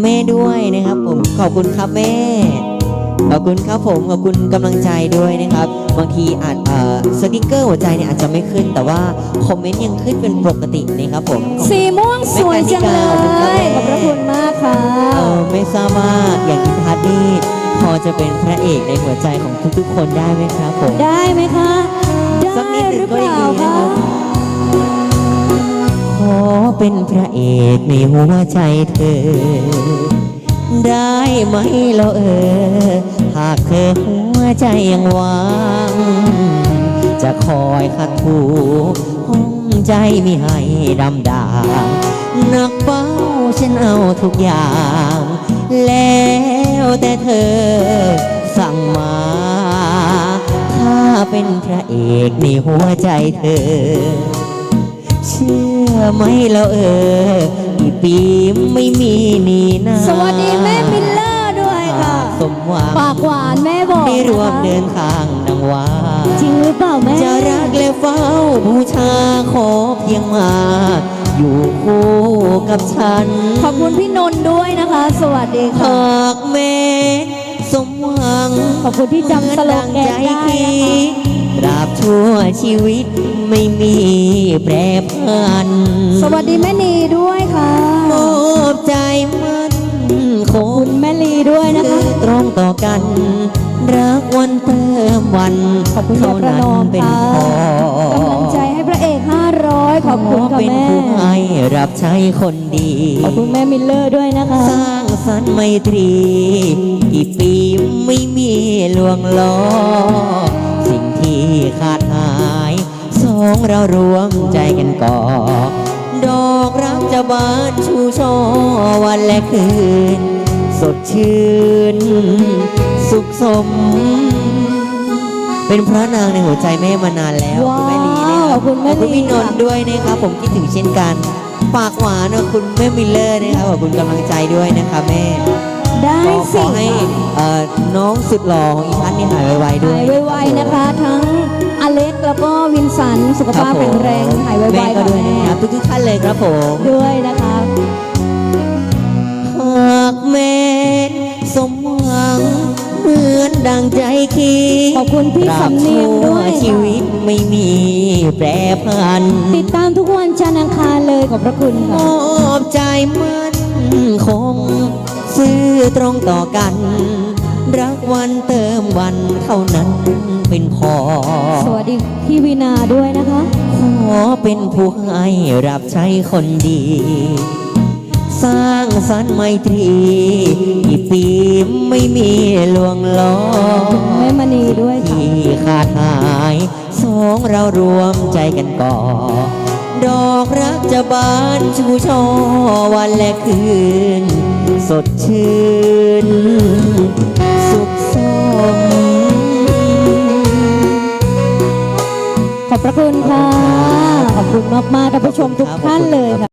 แม่ด้วยนะครับ ผมขอบคุณครับแม่ ขอบคุณครับผมขอบคุณกำลังใจด้วยนะครับ บางทีอาจเอ่อสติกเกอร์หัวใจเนี่ยอาจจะไม่ขึ้น แต่ว่าคอมเมนต์ยังขึ้นเป็นปกตินะครับผมสีม่วงสวยจังเลยขอบพระคุณมากค่ะเออไม่ทราบว่าอย่างอินทัศน์นี่พอจะเป็นพระเอกในหัวใจของทุกๆ คนได้ไหมครับผมได้ไหมคะสักนิได้ดหนึ่หรืงอก็เปยังล่าดีนะคะครับขอ เป็นพระเอกในหัวใจเธอ ได้ไหมเราเออ หากเธอหัวใจยังวาง จะคอยขัดถูห้องใจไม่ให้ดำด่างนักเป้าฉันเอาทุกอย่าง แล้วแต่เธอสั่งมา ถ้าเป็นพระเอกในหัวใจเธอ เชื่อไหมเราเอออีปีไม่มีนี่นาสวัสดีแม่มิลเลอร์ด้วยค่ะ สมหวังปากหวานแม่บอกได้รวมนะคะเดินทางดังว่าจริงหรือเปล่าแม่ จะรักและเฝ้าบูชาขอเพียงมา อยู่คู่กับฉัน ขอบคุณพี่นนท์ด้วยนะคะ สวัสดีค่ะหากแม้สมหวังขอบคุณที่จำสโลแกนได้นะคะ ตราบชั่วชีวิตไม่มีแปรผันสวัสดีแม่นีด้วยค่ะมอบใจมันคขอบงคุณแม่ลีด้วยนะคะคือตรงต่อกัน รักวันเติมวันขอบคุณเท่าแม่ประนั้นนอมเป็นค่ะพอกำลังใจให้พระเอก 500 ขอบคุณขค่ะเป็นแม่ ผู้ให้รับใช้คนดี ขอบคุณแม่มิลเลอร์ด้วยนะคะ สร้างสรรค์ไมตรี กี่ปีไม่มีลวงล้อสิ่ง ที่ขาดหาย สองเรารวมใจกันก่อ ดอกรักจะบานชูช่อวันและคืน สดชื่น สุขสม เป็นพระนางในหัวใจแม่มานานแล้วว้าวคุณแม่ลีนะครับขอบคุณแม่ขอบคุณพี่ลีนค่ะ นท์ด้วยนะครับ ผมคิดถึงเช่นกันปากหวานนะคุณแม่มิลเลอร์นะครับขอบคุณกำลังใจด้วยนะคะแม่ ได้ก็ขสิอให้เอ่อน้องสุดหล่อของอีพัทนี่หายไวๆด้วย หายไวๆนะคะ ทั้ง สันสุขครัภาพบผมแข็งแรงหายไวแม่ๆก็ค่ะด้วยแม่นะครับทุกๆท่านเลยครับผมด้วยนะคะหากแม่นสมหวังเหมือนดังใจคิดขอบคุณพี่ตราบสำเนียงด้วยชั่ชีวิตไม่มีแปรผัน ติดตามทุกวันจันทร์อังคารเลยขอบพระคุณมค่ะอบใจมันคงซื่อตรงต่อกัน รักวันเติมวันเท่านั้น เป็นพอ สวัสดีพี่วีนาด้วยนะคะ ขอเป็นผู้ให้รับใช้คนดี สร้างสรรค์ไมตรีกี่ปีไม่มีลวงล้อแม่มณีด้วยค่ะที่ขาดหายสองเรารวมใจกันก่อ ดอกรักจะบานชูช่อวันและคืน สดชื่น สุขสม พระคุณค่ะ ขอบคุณมากๆท่านผู้ชมทุกท่านเลยค่ะ